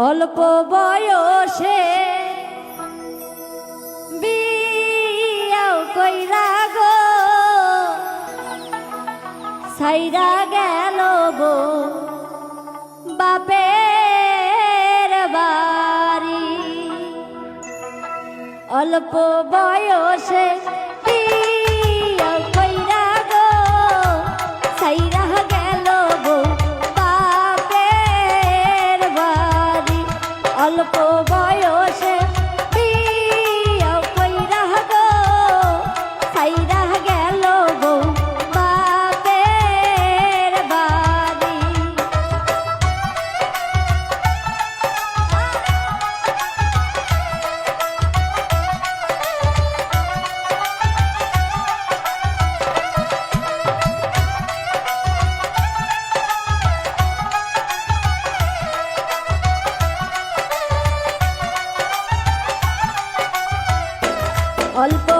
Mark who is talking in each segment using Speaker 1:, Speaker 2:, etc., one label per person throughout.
Speaker 1: অল্প বয়সে কইরা গো সাইরা গেল গো বাপের অল্প বয়সে polvo.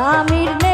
Speaker 1: স্বামীর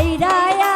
Speaker 1: ছাইরায়